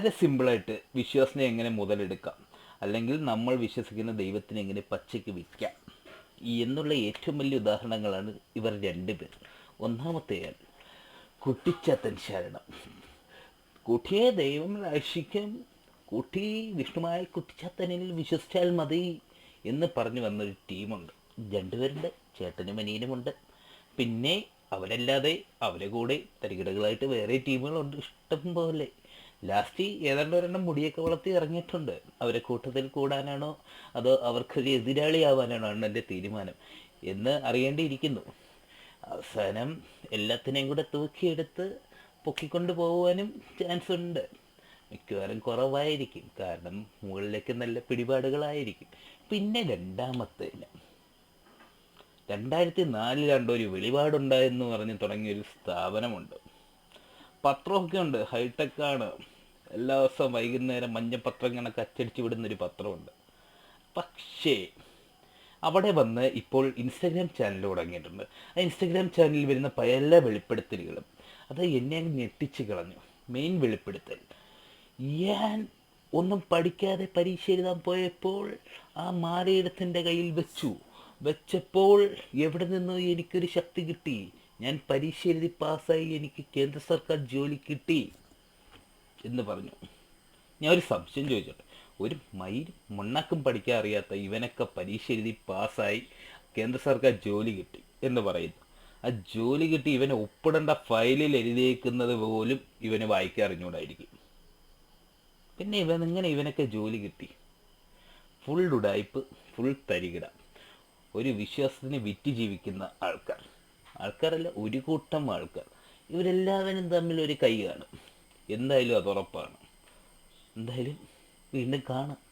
വളരെ സിമ്പിളായിട്ട് വിശ്വാസനെ എങ്ങനെ മുതലെടുക്കാം? അല്ലെങ്കിൽ നമ്മൾ വിശ്വസിക്കുന്ന ദൈവത്തിനെ എങ്ങനെ പച്ചയ്ക്ക് വിൽക്കാം? എന്നുള്ള ഏറ്റവും വലിയ ഉദാഹരണങ്ങളാണ് ഇവർ രണ്ടുപേർ. ഒന്നാമത്തെയാൾ കുട്ടിച്ചത്തൻ ശരണം. കുട്ടിയെ ദൈവം രക്ഷിക്കും. കുട്ടി വിഷ്ണുമായ കുട്ടിച്ചത്തനിൽ വിശ്വസിച്ചാൽ മതി എന്ന് പറഞ്ഞു വന്നൊരു ടീമുണ്ട്. രണ്ടുപേരുണ്ട് ചേട്ടനും അനിയനുമുണ്ട്. പിന്നെ അവരല്ലാതെ അവരെ കൂടെ തരികിടകളായിട്ട് വേറെ ടീമുകളുണ്ട്. ഇഷ്ടം പോലെ. ലാസ്റ്റ് ഏതാണ്ട് ഒരെണ്ണം മുടിയൊക്കെ വളർത്തി ഇറങ്ങിയിട്ടുണ്ട്. അവരെ കൂട്ടത്തിൽ കൂടാനാണോ? അതോ അവർക്കൊരു എതിരാളിയാവാനാണോ? എന്റെ തീരുമാനം. എന്ന് അറിയേണ്ടിയിരിക്കുന്നു. അവസാനം എല്ലാത്തിനെയും കൂടെ തൂക്കിയെടുത്ത് പൊക്കിക്കൊണ്ട് പോകുവാനും ചാൻസ് ഉണ്ട്. മിക്കവാറും കുറവായിരിക്കും. കാരണം മുകളിലേക്ക് നല്ല പിടിപാടുകളായിരിക്കും. പിന്നെ രണ്ടാമത്തെ രണ്ടായിരത്തി നാലിലാണ്ട് ഒരു വെളിപാടുണ്ടായെന്ന് പറഞ്ഞ് തുടങ്ങിയൊരു സ്ഥാപനമുണ്ട്. പത്രമൊക്കെ ഉണ്ട് ഹൈടെക്കാണ്. എല്ലാ ദിവസവും വൈകുന്നേരം മഞ്ഞപ്പത്രം കണക്ക് അച്ചടിച്ച് വിടുന്നൊരു പത്രമുണ്ട്. പക്ഷേ അവിടെ വന്ന് ഇപ്പോൾ ഇൻസ്റ്റാഗ്രാം ചാനൽ തുടങ്ങിയിട്ടുണ്ട്. ആ ഇൻസ്റ്റാഗ്രാം ചാനലിൽ വരുന്ന പല വെളിപ്പെടുത്തലുകളും അത് എന്നെ ഞെട്ടിച്ച് കളഞ്ഞു. മെയിൻ വെളിപ്പെടുത്തൽ ഞാൻ ഒന്നും പഠിക്കാതെ പരീക്ഷ എഴുതാൻ പോയപ്പോൾ ആ മാലയിടത്തിന്റെ കയ്യിൽ വെച്ചു. വെച്ചപ്പോൾ എവിടെ നിന്നോ എനിക്കൊരു ശക്തി കിട്ടി? ഞാൻ പരീക്ഷ എഴുതി പാസ്സായി എനിക്ക് കേന്ദ്ര സർക്കാർ ജോലി കിട്ടി എന്ന് പറഞ്ഞു. ഞാൻ ഒരു സംശയം ചോദിച്ചോട്ടെ. ഒരു മയിൽ മണ്ണാക്കും പഠിക്കാൻ അറിയാത്ത ഇവനൊക്കെ പരീക്ഷ എഴുതി പാസ്സായി കേന്ദ്ര സർക്കാർ ജോലി കിട്ടി എന്ന് പറയുന്നു. ആ ജോലി കിട്ടി ഇവനെ ഒപ്പിടേണ്ട ഫയലിൽ എഴുതിയേക്കുന്നത് പോലും ഇവന് വായിക്കാൻ അറിഞ്ഞുകൂടായിരിക്കും. പിന്നെ ഇവൻ ഇങ്ങനെ ഇവനൊക്കെ ജോലി കിട്ടി? ഫുൾ ഉടായ്പ് ഫുൾ തരികിട. ഒരു വിശ്വാസത്തിന് വിറ്റ് ജീവിക്കുന്ന ആൾക്കാർ. ആൾക്കാരല്ല ഒരു കൂട്ടം ആൾക്കാർ. ഇവരെല്ലാവരും തമ്മിൽ ഒരു കൈ കാണും. എന്തായാലും അത് ഉറപ്പാണ്. എന്തായാലും വീണ്ടും കാണാം.